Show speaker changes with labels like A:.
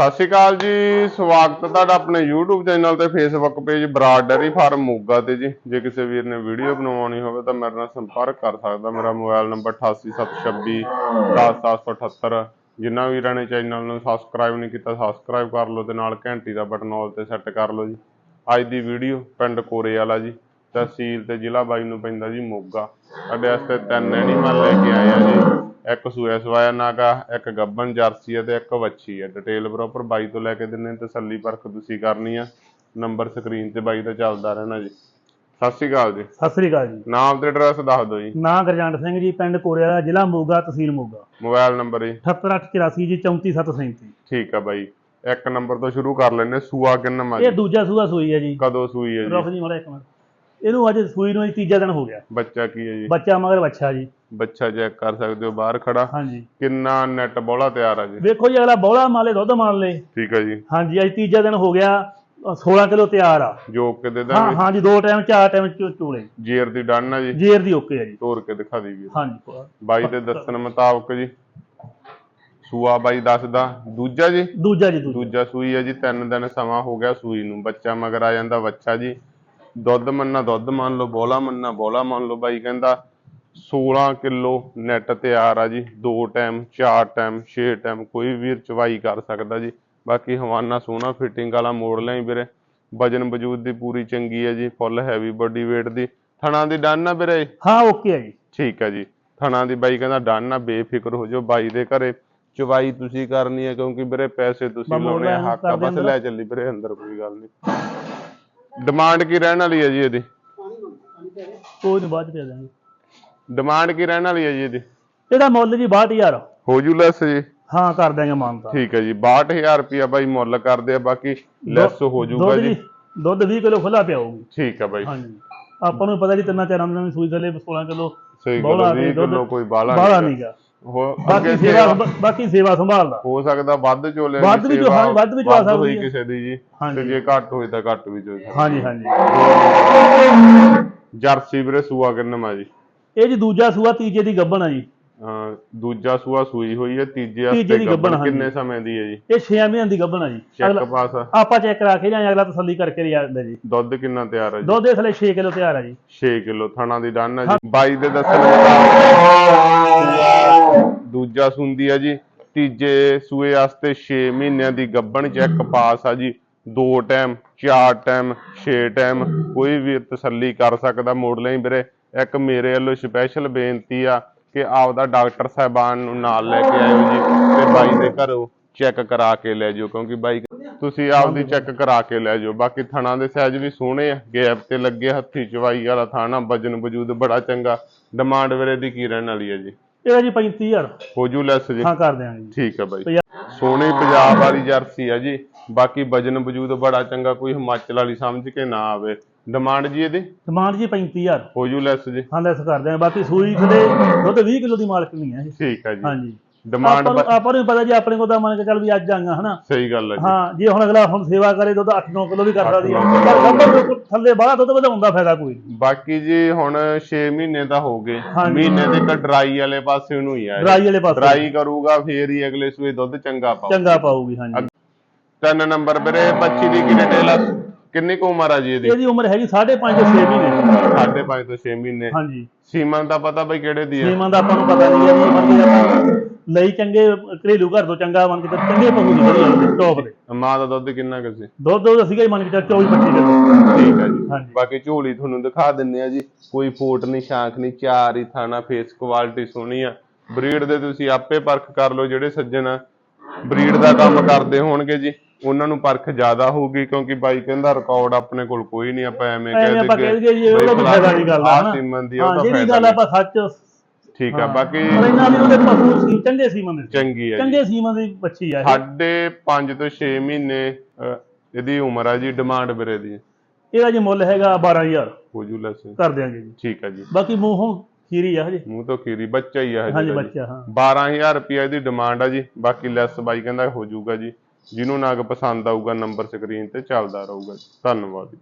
A: ਸਤਿ ਸ਼੍ਰੀ ਅਕਾਲ ਜੀ, ਸਵਾਗਤ ਤੁਹਾਡਾ ਆਪਣੇ YouTube ਚੈਨਲ ਤੇ, Facebook page Brar dairy farm Moga ਤੇ ਜੀ। ਜੇ ਕਿਸੇ ਵੀਰ ਨੇ ਵੀਡੀਓ ਬਣਵਾਉਣੀ ਹੋਵੇ ਤਾਂ ਮੇਰੇ ਨਾਲ ਸੰਪਰਕ ਕਰ ਸਕਦਾ ਮੇਰਾ ਮੋਬਾਈਲ ਨੰਬਰ 8876 10778 ਜਿਨ੍ਹਾਂ ਵੀਰਾਂ ਨੇ ਚੈਨਲ ਨੂੰ ਸਬਸਕ੍ਰਾਈਬ ਨਹੀਂ ਕੀਤਾ ਸਬਸਕ੍ਰਾਈਬ ਕਰ ਲਓ ਤੇ ਨਾਲ ਘੰਟੀ ਦਾ ਬਟਨ ਆਲ ਤੇ ਸੈੱਟ ਕਰ ਲਓ ਜੀ। ਅੱਜ ਦੀ ਵੀਡੀਓ ਪਿੰਡ ਕੋਰੇ ਵਾਲਾ ਜੀ, ਤਹਿਸੀਲ ਤੇ ਜ਼ਿਲ੍ਹਾ ਬਾਈ ਨੂੰ ਪੈਂਦਾ ਜੀ ਮੋਗਾ। ਸਾਡੇ ਵਾਸਤੇ ਤਿੰਨ ਐਨੀਮਲ ਲੈ ਕੇ ਆਏ ਆ ਜੀ। ਇੱਕ ਸੂਆ ਸਵਾਇਆ ਨਾਗਾ ਇੱਕ ਗੱਬਨ ਜਰਸੀ ਹੈ ਤੇ ਇੱਕ ਵੱਛੀ ਹੈ ਡਿਟੇਲ ਪ੍ਰੋਪਰ ਬਾਈ ਤੋਂ ਲੈ ਕੇ ਦਿੰਨੇ ਤਸੱਲੀ ਪਰਖ ਤੁਸੀਂ ਕਰਨੀ ਆ। ਨੰਬਰ ਸਕਰੀਨ ਤੇ ਬਾਈ ਦਾ ਚੱਲਦਾ ਰਹਿਣਾ ਜੀ। ਸਤਿ ਸ਼੍ਰੀ ਅਕਾਲ ਜੀ।
B: ਸਤਿ ਸ੍ਰੀ ਅਕਾਲ ਜੀ।
A: ਨਾਮ ਤੇ ਐਡਰੈਸ ਦੱਸ ਦਿਓ ਜੀ।
B: ਨਾਂ ਗਰਜੰਟ ਸਿੰਘ ਜੀ ਪਿੰਡ ਕੋਰਿਆ ਜ਼ਿਲ੍ਹਾ ਮੋਗਾ ਤਹਿਸੀਲ ਮੋਗਾ।
A: ਮੋਬਾਈਲ ਨੰਬਰ ਜੀ।
B: 78884 ਜੀ 34737
A: ਠੀਕ ਆ ਬਾਈ। ਇੱਕ ਨੰਬਰ ਤੋਂ ਸ਼ੁਰੂ ਕਰ ਲੈਨੇ ਸੂਆ ਕਿੰਨਾ ਮਾ
B: ਇਹ ਦੂਜਾ ਸੂਆ ਸੂਈ ਹੈ ਜੀ।
A: ਕਦੋਂ ਸੂਈ ਹੈ
B: ਰੁਕ
A: ਜੀ
B: ਜੀ ਮਾੜਾ ਇੱਕ ਮਿੰਟ। ਇਹਨੂੰ ਅੱਜ ਸੂਈ ਨੂੰ ਅੱਜ ਤੀਜਾ ਦਿਨ ਹੋ ਗਿਆ।
A: ਬੱਚਾ ਕੀ ਹੈ ਜੀ?
B: ਬੱਚਾ ਮਗਰ ਬੱਚਾ ਜੀ।
A: ਬੱਚਾ ਚੈੱਕ ਕਰ ਸਕਦੇ ਹੋ ਬਾਹਰ ਖੜਾ।
B: ਹਾਂਜੀ।
A: ਕਿੰਨਾ ਨੈਟ ਬੋਲਾ ਤਿਆਰ ਆ ਜੀ।
B: ਵੇਖੋ ਜੀ ਅਗਲਾ ਬੋਲਾ ਮਾਲੇ ਦੁੱਧ ਮਾਰ ਲੇ
A: ਠੀਕ ਹੈ ਜੀ।
B: ਹਾਂਜੀ ਅੱਜ ਤੀਜਾ ਦਿਨ ਹੋ ਗਿਆ ਅ, 16 ਕਿਲੋ ਤਿਆਰ ਆ।
A: ਜੋਕ ਕੇ ਦੇ
B: ਹਾਂ
A: ਦਾਂਗੇ
B: ਹਾਂਜੀ ਦੋ ਟਾਈਮ ਚਾਰ ਟਾਈਮ ਚੋਲੇ।
A: ਜੇਰ ਦੀ ਡਨ ਆ ਜੀ।
B: ਜੇਰ ਦੀ ਓਕੇ ਆ ਜੀ।
A: ਤੋੜ ਕੇ ਦਿਖਾ ਦਈਏ।
B: ਹਾਂਜੀ।
A: ਬਾਈ ਦੇ ਦੱਸਣ ਮੁਤਾਬਕ ਜੀ। ਸੂਆ ਬਾਈ ਦੱਸਦਾ। ਦੂਜਾ ਜੀ?
B: ਦੂਜਾ ਜੀ ਦੂਜਾ।
A: ਸੂਈ ਹੈ ਜੀ। ਤਿੰਨ ਦਿਨ ਸਮਾਂ ਹੋ ਗਿਆ ਸੂਈ ਨੂੰ। ਬੱਚਾ ਮਗਰ ਆ ਜਾਂਦਾ ਬੱਚਾ ਜੀ। ਦੁੱਧ ਮੰਨਾ ਦੁੱਧ ਮੰਨ ਲਓ ਬੋਲਾ ਮੰਨਾ ਬੋਲਾ ਮੰਨ ਲਓ ਬਾਈ ਕਹਿੰਦਾ 16 ਕਿਲੋ ਨੈਟ ਤਿਆਰ ਆ ਜੀ ਦੋ ਟਾਈਮ ਚਾਰ ਟਾਈਮ ਛੇ ਟਾਈਮ ਕੋਈ ਵੀਰ ਚਵਾਈ ਕਰ ਸਕਦਾ ਜੀ। ਬਾਕੀ ਹਵਾਨਾ ਸੋਹਣਾ ਫਿਟਿੰਗ ਵਾਲਾ ਮੋੜ ਲਿਆਈ ਵੀਰੇ। ਵਜਨ ਵਜੂਦ ਦੀ ਪੂਰੀ ਚੰਗੀ ਹੈ ਜੀ ਫੁੱਲ ਹੈਵੀ ਬੋਡੀ weight ਦੀ। ਥਣਾ ਦੀ ਡਨ ਆ ਵੀਰੇ?
B: ਹਾਂ ਓਕੇ ਆ ਜੀ।
A: ਠੀਕ ਹੈ ਜੀ। ਥਣਾ ਦੀ ਬਾਈ ਕਹਿੰਦਾ ਡਨ ਆ ਬੇਫਿਕਰ ਹੋ ਜਾਓ ਬਾਈ ਦੇ ਘਰੇ। ਚਵਾਈ ਤੁਸੀਂ ਕਰਨੀ ਹੈ ਕਿਉਂਕਿ ਵੀਰੇ ਪੈਸੇ ਤੁਸੀਂ ਲਾਉਣੇ ਹੱਕ ਆ ਬਸ। ਲੈ ਚੱਲੀ ਵੀਰੇ ਅੰਦਰ ਕੋਈ ਗੱਲ ਨਹੀਂ। ਡਿਮਾਂਡ ਕੀ ਰਹਿਣ ਵਾਲੀ ਹੈ ਜੀ ਇਹਦੀ?
B: ਕੋਈ ਨਹੀਂ ਬਾਅਦ ਚ ਦੇ ਦਾਂਗੇ।
A: ਡਿਮਾਂਡ ਕੀ ਰਹਿਣ ਵਾਲੀ ਹੈ ਜੀ ਇਹਦੀ?
B: ਇਹਦਾ ਮੁੱਲ ਜੀ 62000
A: ਹੋ ਜੂ ਲੈਸ ਜੀ?
B: ਹਾਂ ਕਰ ਦਾਂਗੇ ਮਾਨਤਾ
A: ਠੀਕ ਹੈ ਜੀ 62000 ਰੁਪਿਆ ਬਾਈ ਮੁੱਲ ਕਰਦੇ ਆ ਬਾਕੀ ਲੈਸ ਹੋ ਜੂਗਾ
B: ਦੁੱਧ
A: ਜੀ।
B: ਦੁੱਧ 20 ਕਿਲੋ ਖੁੱਲਾ ਪਿਆਊਗੀ
A: ਠੀਕ ਹੈ ਬਾਈ।
B: ਹਾਂਜੀ। ਆਪਾਂ ਨੂੰ ਪਤਾ ਜੀ ਤਿੰਨਾਂ ਚਾਰਾਂ ਦਿਨਾਂ ਦੀ ਸੂਈ ਥੱਲੇ 16 ਕਿਲੋ
A: ਸਹੀ ਗੱਲ 20
B: ਨਹੀਂ, ਦੁੱਧ।
A: ਕਿਲੋ ਕੋਈ ਬਾਲਾ
B: ਬਾਹਲਾ
A: ਨਹੀਂ
B: ਨਹੀਂਗਾ
A: ਹੋ
B: ਬਾਕੀ ਸੇਵਾ ਬਾਕੀ ਸੇਵਾ ਸੰਭਾਲਦਾ।
A: ਹੋ ਸਕਦਾ ਵੱਧ ਚੋਲੇ
B: ਵੱਧ ਵੀ ਚੋ- ਹਾਂ, ਵੱਧ ਵੀ ਚੋ ਸਕਦੀ
A: ਹੋਈ
B: ਹੈ।
A: ਕਿਸੇ ਦੀ ਜੀ ਤੇ ਜੇ ਘੱਟ ਹੋਈ ਤਾਂ ਘੱਟ ਵੀ ਚੋ ਸਕਦੀ
B: ਹਾਂਜੀ ਹਾਂਜੀ।
A: ਜਰਸੀ ਵੀਰੇ ਸੂਆ ਕਿੰਨਾ ਜੀ?
B: ਇਹ ਜੀ ਦੂਜਾ ਸੂਆ ਤੀਜੇ ਦੀ ਗੱਬਣ ਆ ਜੀ।
A: ਦੂਜਾ ਸੂਆ ਸੂਈ ਹੋਈ ਹੈ ਤੀਜੇ ਹਫ਼ਤੇ ਗੱਭਣ।
B: ਗੱਭਣ।
A: ਕਿੰਨੇ ਸਮੇਂ ਦੀ ਹੈ ਜੀ?
B: ਇਹ 6 ਮਹੀਨਿਆਂ ਦੀ ਗੱਬਣ ਆ ਜੀ।
A: ਚੈੱਕ ਪਾਸ
B: ਆਪਾਂ ਚੈੱਕ ਕਰਾ ਕੇ ਜਾਂ ਅਗਲਾ ਤਸੱਲੀ ਕਰਕੇ ਲਿਆ ਦਿੰਦਾ ਜੀ।
A: ਦੁੱਧ ਕਿੰਨਾ ਤਿਆਰ ਹੈ ਜੀ?
B: ਦੁੱਧ ਇਸ ਲਈ 6 ਕਿਲੋ ਤਿਆਰ ਆ ਜੀ।
A: 6 ਕਿਲੋ ਥਣਾ ਦੀ ਡਨ ਹੈ ਜੀ। ਬਾਈ ਦੇ ਦੱਸਣ ਦੂਜਾ ਸੁੰਦੀ ਆ ਜੀ, ਤੀਜੇ ਸੂਏ ਵਾਸਤੇ 6 ਮਹੀਨਿਆਂ ਦੀ ਗੱਬਣ ਚੈੱਕ ਪਾਸ ਆ ਜੀ, ਦੋ ਟਾਈਮ ਚਾਰ ਟਾਈਮ ਛੇ ਟਾਈਮ ਕੋਈ ਵੀ ਤਸੱਲੀ ਕਰ ਸਕਦਾ ਮੋੜ ਲਈ ਵੀਰੇ। ਇੱਕ ਮੇਰੇ ਵੱਲੋਂ ਸਪੈਸ਼ਲ ਬੇਨਤੀ ਆ ਕਿ ਆਪਦਾ ਡਾਕਟਰ ਸਾਹਿਬਾਨ ਨੂੰ ਨਾਲ ਲੈ ਕੇ ਆਇਓ ਜੀ ਤੇ ਬਾਈ ਦੇ ਘਰੋਂ ਚੈੱਕ ਕਰਾ ਕੇ ਲੈ ਜਾਓ, ਕਿਉਂਕਿ ਬਾਈ ਤੁਸੀਂ ਆਪਦੀ ਚੈੱਕ ਕਰਾ ਕੇ ਲੈ ਜਾਓ। ਬਾਕੀ ਥਣਾ ਦੇ ਸਾਈਜ਼ ਵੀ ਸੋਹਣੇ ਆ, ਗੈਪ ਤੇ ਲੱਗੇ, ਹੱਥੀ ਚਵਾਈ ਵਾਲਾ ਥਾਣਾ, ਵਜਨ ਵਜੂਦ ਬੜਾ ਚੰਗਾ। ਡਿਮਾਂਡ ਵੀਰੇ ਦੀ ਕੀ ਰਹਿਣ ਵਾਲੀ ਹੈ ਜੀ?
B: ਇਹਦਾ ਜੀ 35000
A: ਹੋ ਜੂ ਲੈਸ ਜੀ।
B: ਹਾਂ ਕਰ ਦਿਆਂਗੇ ਜੀ।
A: ਠੀਕ ਹੈ ਬਾਈ। ਸੋਹਣੀ ਪੰਜਾਬ ਵਾਲੀ ਜਰਸੀ ਆ ਜੀ। ਬਾਕੀ ਵਜਨ ਵਜੂਦ ਬੜਾ ਚੰਗਾ ਕੋਈ ਹਿਮਾਚਲ ਵਾਲੀ ਸਮਝ ਕੇ ਨਾ ਆਵੇ। ਡਿਮਾਂਡ ਜੀ ਇਹਦੀ?
B: ਡਿਮਾਂਡ ਜੀ 35000
A: ਹੋ ਜੂ ਲੈਸ ਜੀ।
B: ਹਾਂ ਲੈਸ ਕਰ ਦਿਆਂਗੇ। ਬਾਕੀ ਸੂਈ ਥਲੇ ਦੁੱਧ 20 ਕਿਲੋ ਦੀ ਮਾਲਕ ਨਹੀਂ ਹੈ ਇਹ।
A: ਠੀਕ ਹੈ ਜੀ।
B: ਹਾਂਜੀ।
A: ਡਿਮਾਂਡ
B: ਆਪਾਂ ਨੂੰ ਆਪਾਂ ਨੂੰ ਵੀ ਪਤਾ ਜੀ ਆਪਣੇ ਕੋਲ ਤਾਂ ਮੰਨ ਕੇ ਚੱਲ ਵੀ ਅੱਜ ਆਂਗਾ ਹਨਾ?
A: ਸਹੀ ਗੱਲ ਹੈ ਜੀ।
B: ਹਾਂ ਜੇ ਹੁਣ ਅਗਲਾ ਹੁਣ ਸੇਵਾ ਕਰੇ ਦੁੱਧ 8-9 ਕਿਲੋ ਵੀ ਕਰ ਸਕਦੀ ਹੈ। ਪਰ ਗੱਭਰ ਥੱਲੇ ਬਾਹਲਾ ਦੁੱਧ ਵਧਾਉਣ ਦਾ ਫਾਇਦਾ ਕੋਈ ਨਹੀਂ।
A: ਬਾਕੀ ਜੀ ਹੁਣ 6 ਮਹੀਨੇ ਤਾਂ ਹੋ ਗਏ। ਮਹੀਨੇ ਦੇ ਇੱਕ ਡਰਾਈ ਵਾਲੇ ਪਾਸੇ ਨੂੰ ਹੀ ਆ
B: ਡਰਾਈ ਵਾਲੇ ਪਾਸੇ।
A: ਡਰਾਈ ਕਰੂਗਾ ਫੇਰ ਹੀ ਅਗਲੇ ਸੂਏ ਦੁੱਧ ਚੰਗਾ ਪਾਉ
B: ਚੰਗਾ ਪਾਊਗੀ ਹਾਂਜੀ।
A: ਤਿੰਨ ਨੰਬਰ ਵੀਰੇ ਬੱਚੀ ਦੀ ਕੀ ਡਿਟੇਲ ਆ ਕਿੰਨੀ ਕੁ ਉਮਰ ਆ ਜੀ ਇਹਦੀ?
B: ਇਹਦੀ ਉਮਰ ਹੈਗੀ 5.5 ਤੋਂ 6 ਮਹੀਨੇ।
A: ਸਾਢੇ ਪੰਜ ਤੋਂ 6 ਮਹੀਨੇ।
B: ਹਾਂਜੀ।
A: ਸੀਮਨ ਦਾ ਪਤਾ ਬਈ ਕਿਹੜੇ ਦੀ ਹੈ?
B: ਸੀਮਾਂ ਦਾ ਆਪਾਂ ਨੂੰ ਪਤਾ ਨਹੀਂ ਹੈ ਜੀ ਕੇ ਲਈ ਚੰਗੇ ਘਰੇਲੂ ਘਰ ਤੋਂ ਚੰਗਾ ਮੰਨ ਕੇ ਚੱਲ ਚੰਗੇ ਦੀ ਵਧੀਆ ਟੌਪ ਦੇ।
A: ਮਾਂ ਦਾ ਦੁੱਧ ਕਿੰਨਾ ਕੁ ਸੀ?
B: ਦੁੱਧ ਦੁੱਧ ਸੀਗਾ ਜੀ ਮੰਨ ਕੇ ਚੱਲ 24 25 ਕਿਲੋ।
A: ਠੀਕ ਹੈ ਜੀ।
B: ਹਾਂਜੀ।
A: ਬਾਕੀ ਝੋਲੀ ਤੁਹਾਨੂੰ ਦਿਖਾ ਦਿੰਨੇ ਆ ਜੀ। ਕੋਈ ਫੋਟ ਨਹੀਂ ਸ਼ਾਂਖ ਨਹੀਂ ਚਾਰ ਹੀ ਥਾਣਾ ਫੇਸ ਕੁਆਲਿਟੀ ਸੋਹਣੀ ਆ। ਬਰੀਡ ਦੇ ਤੁਸੀਂ ਆਪੇ ਪਰਖ ਕਰ ਲਓ ਜਿਹੜੇ ਸੱਜਣ ਬਰੀਡ ਦਾ ਕੰਮ ਕਰਦੇ ਹੋਣਗੇ ਜੀ। ਉਹਨਾਂ ਨੂੰ ਪਰਖ ਜ਼ਿਆਦਾ ਹੋਊਗੀ ਕਿਉਂਕਿ ਬਾਈ ਕਹਿੰਦਾ ਰਿਕਾਰਡ ਆਪਣੇ ਕੋਲ ਕੋਈ ਨਹੀਂ ਆਪਾਂ ਐਵੇਂ
B: ਐਵੇਂ
A: ਕਹਿ
B: ਆਪਾਂ ਕਹਿ ਦਈਏ ਜੀ ਉਹਦਾ ਕੋਈ ਫਾਇਦਾ ਨਹੀਂ ਗੱਲ ਦਾ
A: ਆਹ
B: ਹਨਾ
A: ਸੀਮਨ ਦੀ ਉਹ
B: ਹਾਂ
A: ਤਾਂ
B: ਜਿਹੜੀ ਗੱਲ। ਆਪਾਂ ਸੱਚ
A: ਠੀਕ ਆ ਬਾਕੀ
B: ਪਰ ਇਹਨਾਂ ਦੀ ਉਹਦੇ ਪਸ਼ੂ ਸੀ ਚੰਗੇ ਸੀਮਨ ਦੇ ਸੀ।
A: ਚੰਗੀ ਆ ਜੀ।
B: ਚੰਗੇ ਸੀਮਨ ਦੀ ਬੱਚੀ ਆ
A: ਸਾਢੇ 5 ਤੋਂ 6 ਮਹੀਨੇ ਅਹ, ਇਹਦੀ ਉਮਰ ਆ ਜੀ ਡਿਮਾਂਡ ਵੀਰੇ ਦੀ।
B: ਇਹਦਾ ਜੀ ਮੁੱਲ ਹੈਗਾ 12000
A: ਹੋ ਜੂ ਲੈਸ।
B: ਕਰ ਦਿਆਂਗੇ ਜੀ।
A: ਠੀਕ ਆ ਜੀ।
B: ਬਾਕੀ ਮੂੰਹੋਂ ਖੀਰੀ ਆ ਹਜੇ।
A: ਮੂੰਹ ਤੋਂ ਖੀਰੀ ਬੱਚਾ ਹੀ ਆ ਹਜੇ
B: ਹਾਂਜੀ
A: ਤਾਂ ਜੀ।
B: ਬੱਚਾ ਹਾਂ।
A: 12000 ਰੁਪਏ ਦੀ ਡਿਮਾਂਡ ਆ ਜੀ। ਬਾਕੀ ਲੈਸ ਬਾਈ ਕਹਿੰਦਾ ਹੋ ਜਾਊਗਾ ਜੀ। ਜਿਹਨੂੰ ਨਾਗ ਪਸੰਦ ਆਊਗਾ ਨੰਬਰ ਸਕਰੀਨ ਤੇ ਚੱਲਦਾ ਰਹੂਗਾ ਜੀ। ਧੰਨਵਾਦ ਜੀ।